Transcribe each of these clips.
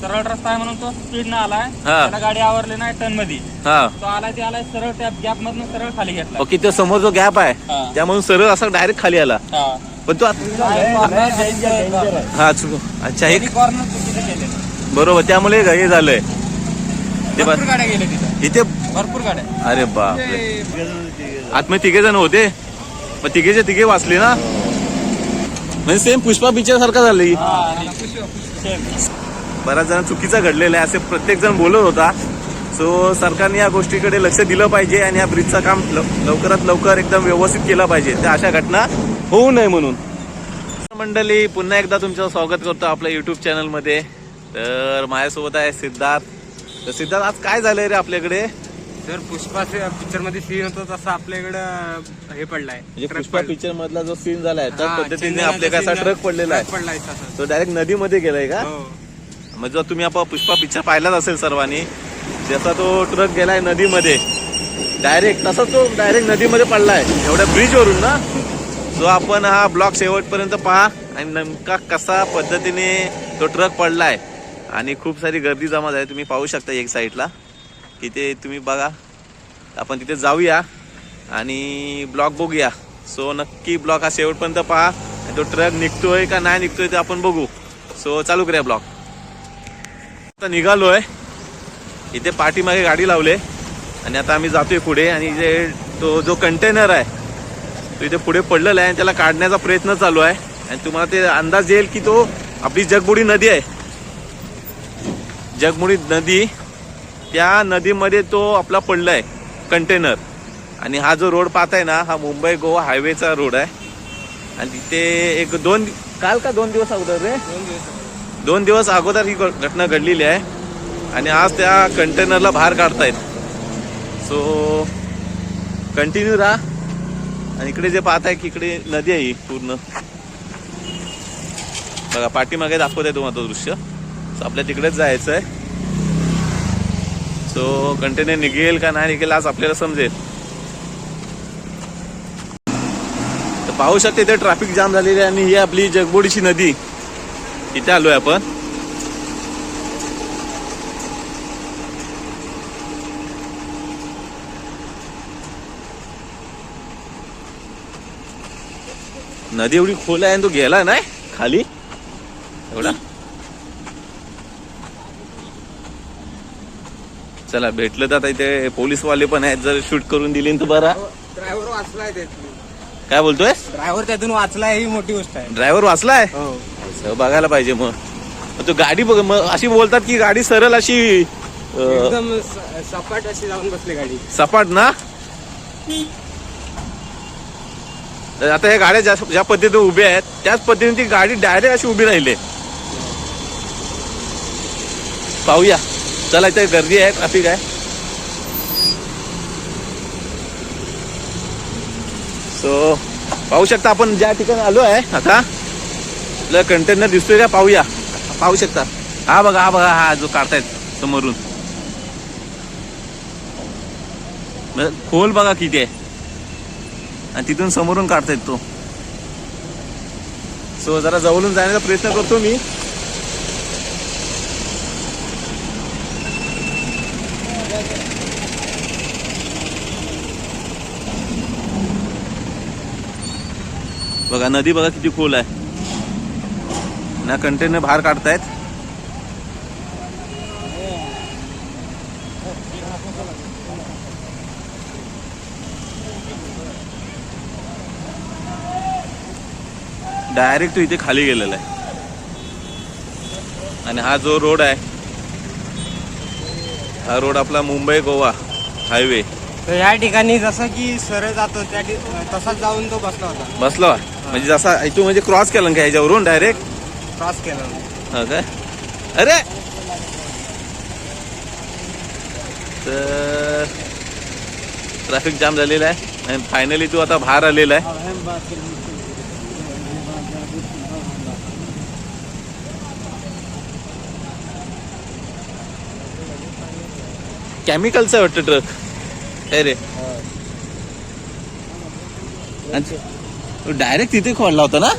सरळ रस्ता आहे म्हणून तो स्पीड न आलाय. हा. त्याला गाडी आवरली नाही टर्नमध्ये हा. तो आलाय ते आलाय सरळ त्या गॅप मधून सरळ खाली घेतला. ओके त्या समोर जो गॅप आहे. त्यामधून सरळ असा डायरेक्ट खाली आला. पण तो आत- हा चुक. अच्छा हे कॉर्नर चुकीचं केलेलं. बरोबर त्यामुळे हे झालंय. ते भरपूर बा- गाड्या गेल्या तिथं. इथे भरपूर गाड्या. अरे बापरे. आतमध्ये तिघे जण होते. मग तिघेचे तिघे वाचले ना? म्हणजे सेम पुष्पा पिक्चर सारखं झालं सेम बऱ्याच जण चुकीचं घडलेलं आहे. असे प्रत्येक जण बोलत होता. सो सरकारने या गोष्टीकडे लक्ष दिलं पाहिजे आणि या ब्रिजचं काम लव- लवकरात लवकर एकदम व्यवस्थित केलं पाहिजे. त्या अशा घटना होऊ नये म्हणून. मंडळी पुन्हा एकदा तुमचं स्वागत करतो आपल्या युट्यूब चॅनलमध्ये तर माझ्यासोबत आहे सिद्धार्थ. तर सिद्धार्थ आज काय झालंय रे आपल्याकडे? सर पुष्पा पिक्चरमध्ये सीन होतो तसं आपल्याकडं हे पडलाय. म्हणजे पुष्पा पिक्चर मधला जो सीन झालाय त्या हा, पद्धतीने चंदनाचा आपल्या असा ट्रक पडलेला आहे. तो डायरेक्ट नदीमध्ये गेलाय का? म्हणजे मग जर तुम्ही आपण पुष्पा पिक्चर पाहिलाच असेल सर्वांनी जसा तो ट्रक गेलाय नदीमध्ये डायरेक्ट तसाच तो डायरेक्ट नदीमध्ये पडलाय. एवढ्या ब्रिजवरून ना जो आपण हा ब्लॉक शेवटपर्यंत पहा आणि नेमका कसा पद्धतीने तो ट्रक पडलाय. आणि खूप सारी गर्दी जमा झाली तुम्ही पाहू शकता एक साईडला तिथे तुम्ही बघा आपण तिथे जाऊया आणि ब्लॉक बघूया. सो नक्की ब्लॉक हा शेवटपर्यंत पहा. आणि तो ट्रक निघतोय का नाही निघतोय ते आपण बघू. सो चालू करूया ब्लॉक आता निघालोय. इथे पाठीमागे गाडी लावले. आणि आता आम्ही जातोय पुढे. आणि इथे तो जो कंटेनर आहे तो इथे पुढे पडलेला आहे. आणि त्याला काढण्याचा प्रयत्न चालू आहे. आणि तुम्हाला ते अंदाज येईल की तो आपली जगबुडी नदी आहे. जगबुडी नदी त्या नदीमध्ये तो आपला पडला आहे कंटेनर आणि हा जो रोड पाहताय ना हा मुंबई गोवा हायवेचा रोड आहे. आणि तिथे एक दोन काल का दोन दिवस अगोदर रे? दोन दिवस दोन दिवस अगोदर ही घ- घटना घडलेली आहे आणि आज त्या कंटेनरला बाहेर काढतायत. सो कंटिन्यू राहा. आणि इकडे जे पाहताय की इकडे नदी आहे ही पूर्ण. बघा पाठीमागे दाखवत आहे तुम्हाला तो दृश्य. सो आपल्या तिकडेच जायचं आहे सो कंटेनर निघेल का नाही निघेल आज आपल्याला समजेल. तर पाहू शकते इथे ट्रॅफिक जाम झालेली आहे आणि ही आपली जगबोडीची नदी. इथे आलोय आपण. नदी एवढी खोल आहे आणि तो गेला नाही खाली? एवढा? चला भेटलं तर आता इथे पोलीसवाले पण आहेत जर शूट करून दिली तर बरा ड्रायव्हर वाचलाय काय बोलतोय ड्रायव्हर त्यातून वाचलाय ही मोठी गोष्ट आहे. ड्रायव्हर वाचलाय? हो. असं बघायला पाहिजे मग. तो गाडी बघ मग अशी बोलतात की गाडी सरळ अशी अं, एकदम स- सपाट अशी जाऊन बसली गाडी. सपाट ना? तर आता ह्या गाड्या ज्या ज्या पद्धतीने उभ्या आहेत त्याच पद्धतीने ती गाडी डायरेक्ट अशी उभी राहिली. पाहूया. चला इथे गर्दी आहे ट्रॅफिक आहे. सो पाहू शकता आपण ज्या ठिकाणी आलो आहे आता. आपल्याला कंटेनर दिसतोय का? पाहूया. पाहू शकता. हा बघा हा बघा हा जो काढतायत समोरून. खोल बघा किती आहे. आणि तिथून समोरून काढतायत तो. सो जरा जवळून जाण्याचा प्रयत्न करतो मी. बघा नदी बघा किती खोल आहे. ना कंटेनर बाहेर काढतायत. डायरेक्ट तो इथे खाली गेलेला आहे. आणि हा जो रोड आहे हा रोड आपला मुंबई गोवा हायवे. तर या ठिकाणी जसं की सरळ जातो त्या तसाच जाऊन तो बसला होता. बसला म्हणजे जसा इथून म्हणजे क्रॉस केला का ह्याच्यावरून डायरेक्ट क्रॉस केला. हा काय अरे! तर ट्रॅफिक जाम झालेला आहे आणि फायनली तू आता बाहेर आलेला आहे. केमिकलचं वाटतं ट्रक काय रे? डायरेक्ट तिथे खोडला होता ना?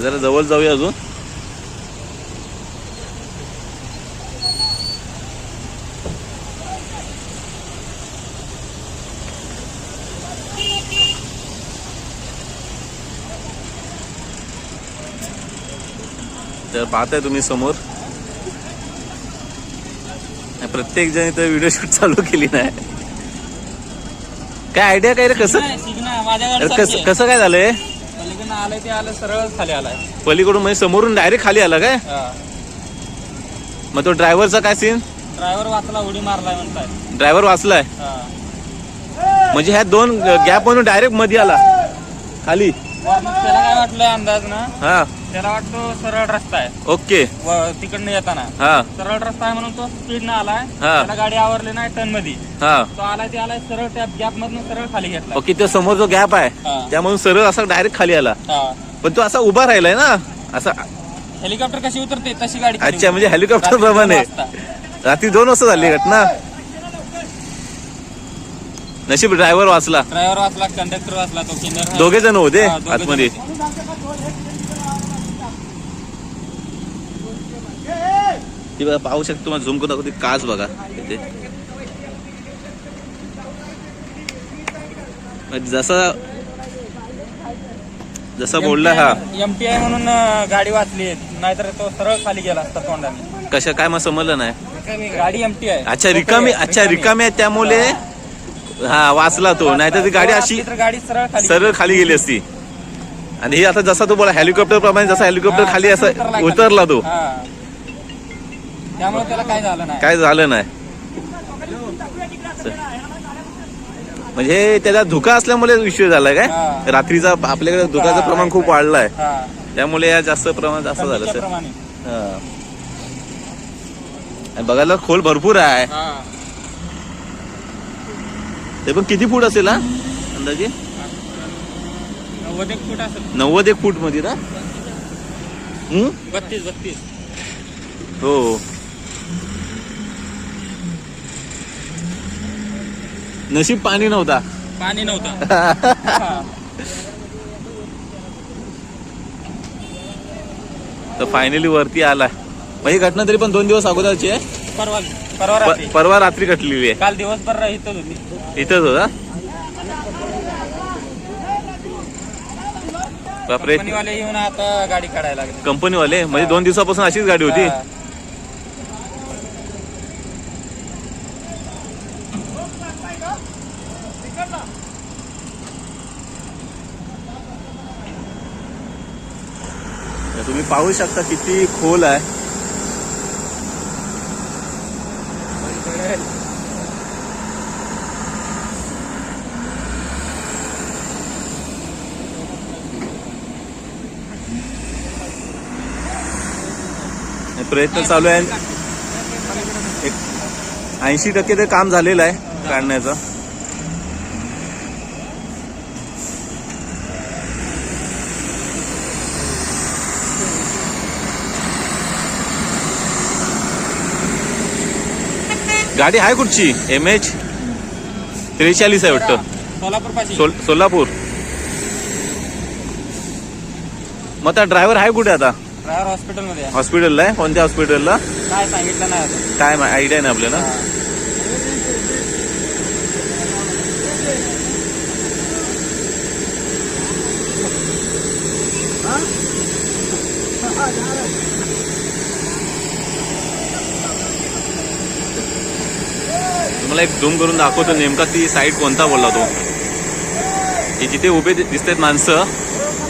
जरा जवळ जाऊया अजून. तर पाहताय तुम्ही समोर. प्रत्येक जण इथं व्हिडिओ शूट चालू केली नाही. काय आयडिया काय रे? कसं अरे कसं कसं काय झालंय? पलीकडनं आलंय ते आलं सरळ खाली आलाय. पलीकडून म्हणजे समोरून डायरेक्ट खाली आला काय? मग तो ड्रायव्हरचा काय सीन ड्रायव्हर वाचला उडी मारलाय म्हणताय. ड्रायव्हर वाचलाय. म्हणजे ह्या दोन गॅप म्हणून डायरेक्टमध्ये आला. खाली. त्याला काय वाटलं अंदाज ना? हा. त्याला वाटतो सरळ रस्ता आहे. ओके. व- तिकडनं येताना. हा. सरळ रस्ता आहे म्हणून तो स्पीड न आलाय. हा. त्याला गाडी आवरली नाही टर्नमध्ये हा. तो आलाय ते आलाय सरळ त्या गॅप मधून सरळ खाली घेतला. ओके त्या समोर जो गॅप आहे. त्यामधून सरळ असा डायरेक्ट खाली आला. पण तो असा उभा राहिलाय ना. असा हेलिकॉप्टर कशी उतरते तशी गाडी खाली अच्छा म्हणजे. हेलिकॉप्टर रात्री प्रमाणे. दोन वाजता. रात्री दोन वाजता झाली घटना. नशीब ड्रायव्हर वाचला. ड्रायव्हर वाचला कंडक्टर वाचला तो किन्नर दोघे जण होते हा, दोघे जण. आतमध्ये. होते. ती बघा पाहू शकतो तुम्हाला झूम करून दाखवते काच बघा इथे. जसं जसं बोलला हा. एमटीआय म्हणून गाडी वाचली नाहीतर तो सरळ खाली गेला असता तोंडाने. कशा काय मग समजलं नाही. गाडी एमटी आहे. अच्छा रिकामी अच्छा रिकामी आहे त्यामुळे हा वाचला तो. नाहीतर ती गाडी अशी गाडी सरळ खाली सरळ खाली गेली असती. आणि हे आता जसा तो बोला हेलिकॉप्टर प्रमाणे जसा हेलिकॉप्टर खाली असं उतरला तो. त्यामुळे त्याला काय झालं नाही. काय झालं नाही? म्हणजे त्याचा धुका असल्यामुळे विषय झालाय काय? हा. रात्रीचा आपल्याकडे धुकाचं प्रमाण खूप वाढलंय. हा. त्यामुळे या जास्त प्रमाणात असं झालं सर. हा. बघायला खोल भरपूर आहे. हा. ते पण किती फूट असेल हा? अंदाजे? नव्वद एक फूट असेल. नव्वद एक फूटमध्ये ना? हम्म? बत्तीस बत्तीस. हो. नशीब पाणी नव्हता. पाणी नव्हतं. हा. तर फायनली वरती आलाय. मग ही घटना तरी पण दोन दिवस अगोदरची आहे? परवा परवा रात्री. प- परवा रात्री काल दिवसभर इथंच होती. आहे इथंच होता? बापरे. कंपनीवाले येऊन आता गाडी काढायला लागले. कंपनीवाले? म्हणजे दोन दिवसापासून अशीच गाडी होती? हा. पाहू शकता किती खोल आहे. प्रयत्न चालू आहे. ऐंशी टक्के ते काम झालेलं आहे काढण्याचं. गाडी आहे कुठची एम एच त्रेचाळीस आहे वाटतं. सोलापूर सोल सोलापूर. मग आता ड्रायव्हर आहे कुठे आता? ड्रायव्हर हॉस्पिटलमध्ये आहे. हॉस्पिटलला आहे? कोणत्या हॉस्पिटलला काय सांगितलं नाही. काय आयडिया नाही आपल्याला? तुम्हाला एक झूम करून दाखवतो नेमका ती साईड कोणता बोलला तो. हे जिथे उभे दिसतात माणसं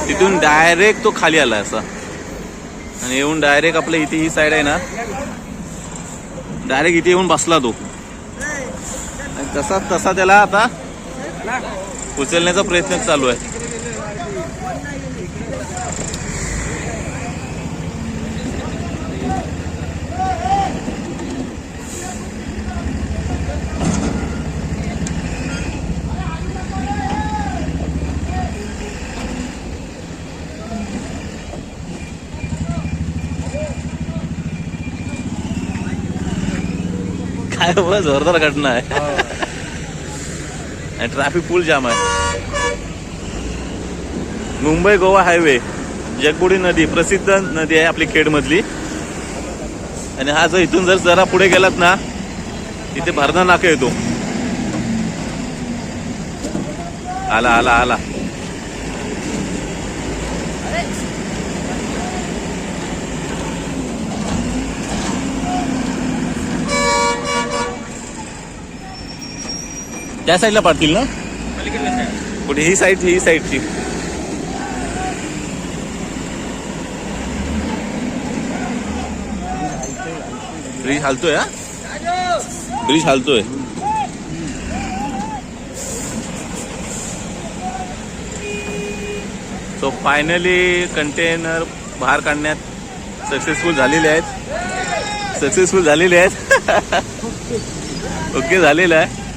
तिथून डायरेक्ट तो खाली आला असा. आणि येऊन डायरेक्ट आपल्या इथे ही साईड आहे ना डायरेक्ट इथे येऊन बसला तो. आणि तसा तसा त्याला आता उचलण्याचा प्रयत्न चालू आहे. बघ जोरदार घटना आहे. आणि ट्रॅफिक फुल जाम आहे. मुंबई गोवा हायवे जगबुडी नदी प्रसिद्ध नदी आहे आपली खेडमधली. आणि हा जो इथून जर जरा पुढे गेलात ना तिथे भरणा नाका येतो. आला आला आला. त्या साईडला पाडतील ना? कुठे ही साईड ही साईडची ब्रिज हालतोय हा? ब्रिज हालतोय. सो फायनली कंटेनर बाहेर काढण्यात सक्सेसफुल झालेले आहेत. सक्सेसफुल झालेले आहेत. ओके झालेलं आहे.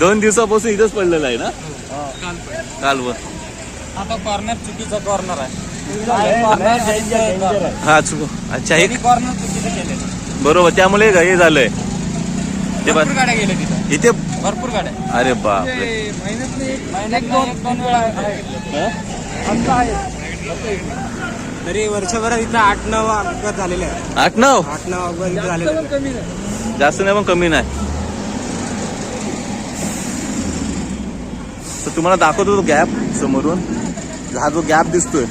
दोन दिवसापासून इथंच पडलेलं आहे ना. कालवर आता कॉर्नर चुकीचा कॉर्नर आहे. कॉर्नर हा चुक अच्छा हे कॉर्नर चुकीचं केले बरोबर त्यामुळे हे झालंय. ते भरपूर बस गाड्या गेल्या तिथं. इथे भरपूर गाड्या. अरे दोन वेळा तरी वर्षभरात इथं आठ नऊ अपघात झालेले आहेत. आठ नऊ? आठ नऊ अपघात झालेले. जास्त नाही पण कमी नाही. तुम्हाला दाखवतो तो गॅप समोरून. हा जो गॅप दिसतोय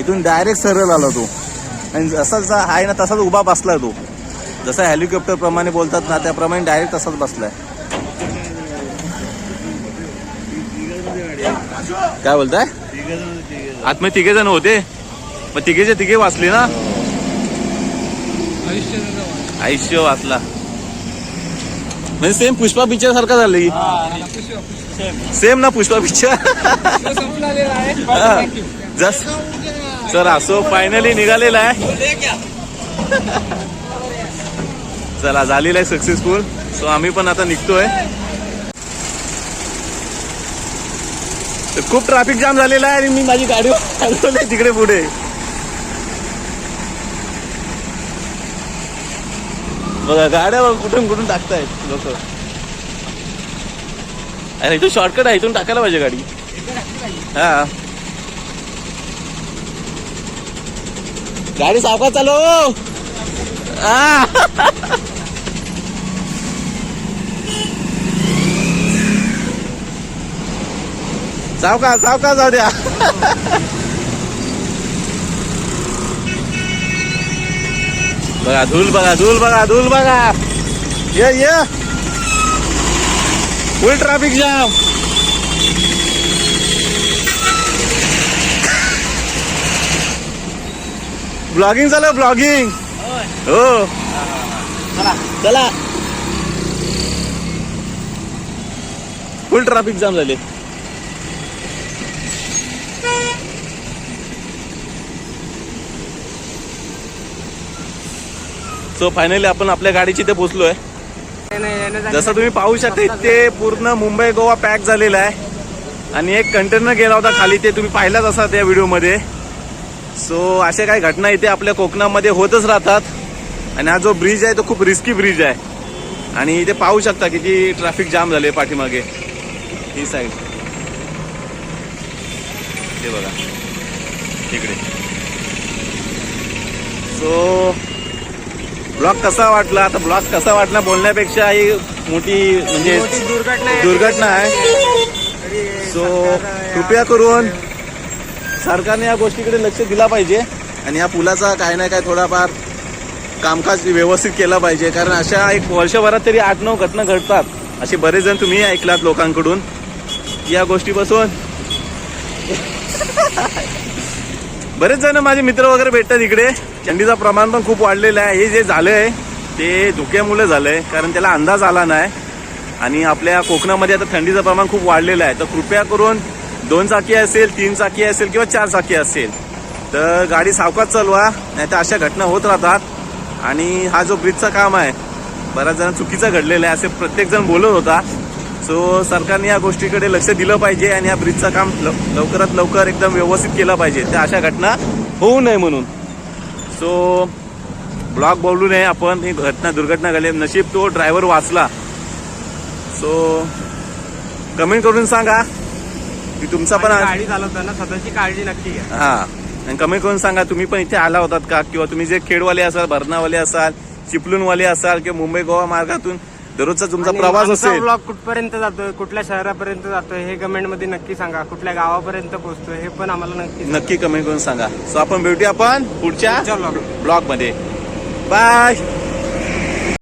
इथून डायरेक्ट सरळ आला तो. आणि जसा जसा आहे ना तसाच उभा बसलाय तो. जसा हेलिकॉप्टर प्रमाणे बोलतात ना त्याप्रमाणे डायरेक्ट तसाच बसलाय. काय बोलताय? आतमध्ये तिघे जण होते. मग तिघेचे तिघे वाचले ना? आयुष्य वाचला. म्हणजे सेम पुष्पा पिक्चर सारखा झालं सेम ना पुष्पा पिक्चर जस सर असो फायनली निघालेला आहे. चला झालेला आहे सक्सेसफुल सो आम्ही पण आता निघतोय. खूप ट्रॅफिक जाम झालेला आहे आणि मी माझी गाडी हलवली तिकडे पुढे. बघा गाड्या कुठून कुठून टाकतायत लोक. अरे इथून शॉर्टकट आहे इथून टाकायला पाहिजे गाडी. हा. गाडी सावकाश चालव. सावका सावका जाऊ द्या. बघा धूल बघा धूल बघा धूल बघा. ये ये. फुल ट्रॅफिक जाम ब्लॉगिंग चालू ब्लॉगिंग हो. चला. फुल ट्रॅफिक जाम झाले. सो फायनली आपण आपल्या गाडीची इथे पोहोचलोय. जसं तुम्ही पाहू शकता इथे पूर्ण मुंबई गोवा पॅक झालेला आहे. आणि एक कंटेनर गेला होता खाली ते तुम्ही पाहिलाच असा त्या व्हिडिओमध्ये. सो अशा काही घटना इथे आपल्या कोकणामध्ये होतच राहतात. आणि हा जो ब्रिज आहे तो खूप रिस्की ब्रिज आहे. आणि इथे पाहू शकता किती ट्रॅफिक जाम झाले पाठीमागे. ही साईड ते बघा. इकडे. सो ब्लॉग कसा वाटला? आता ब्लॉग कसा वाटला बोलण्यापेक्षा ही मोठी म्हणजे दुर्घटना आहे. सो कृपया करून सरकारने या गोष्टीकडे लक्ष दिला पाहिजे आणि या पुलाचा काही ना काही थोडाफार कामकाज व्यवस्थित केलं पाहिजे. कारण अशा एक वर्षभरात तरी आठ नऊ घटना घडतात. असे बरेच जण तुम्ही ऐकलात लोकांकडून. या गोष्टीपासून बरेच जण माझे मित्र वगैरे भेटतात इकडे. थंडीचं प्रमाण पण खूप वाढलेलं आहे. हे जे झालंय ते धुक्यामुळे झालंय कारण त्याला अंदाज आला नाही. आणि आपल्या कोकणामध्ये आता थंडीचं प्रमाण खूप वाढलेलं आहे. तर कृपया करून दोन चाकी असेल तीन चाकी असेल किंवा चार चाकी असेल तर गाडी सावकाच चालवा नाही तर अशा घटना होत राहतात. आणि हा जो ब्रिजचा काम आहे बऱ्याच जण चुकीचा घडलेला आहे असे प्रत्येक जण बोलत होता. सो सरकारने या गोष्टीकडे लक्ष दिलं पाहिजे आणि या ब्रिजचं काम लव- लवकरात लवकर एकदम व्यवस्थित केलं पाहिजे. तर अशा घटना होऊ नये म्हणून. सो ब्लॉग बोलू नये आपण. ही घटना दुर्घटना घडली. नशीब तो ड्रायव्हर वाचला. सो कमेंट करून सांगा. की तुमचा पण गाडी चालवताना स्वतःची काळजी नक्की घ्या. हा. आणि कमेंट करून सांगा तुम्ही पण इथे आला होतात का? किंवा तुम्ही जे खेडवाले असाल भरणावाले असाल चिपळूणवाले असाल किंवा मुंबई गोवा मार्गातून दररोजचा तुमचा प्रवास असेल. ब्लॉग कुठपर्यंत जातोय कुठल्या शहरापर्यंत जातोय हे कमेंटमध्ये नक्की सांगा. कुठल्या गावापर्यंत पोहोचतोय हे पण आम्हाला नक्की. नक्की कमेंट करून सांगा. सो आपण भेटूया आपण पुढच्या. ब्लॉगमध्ये. बाय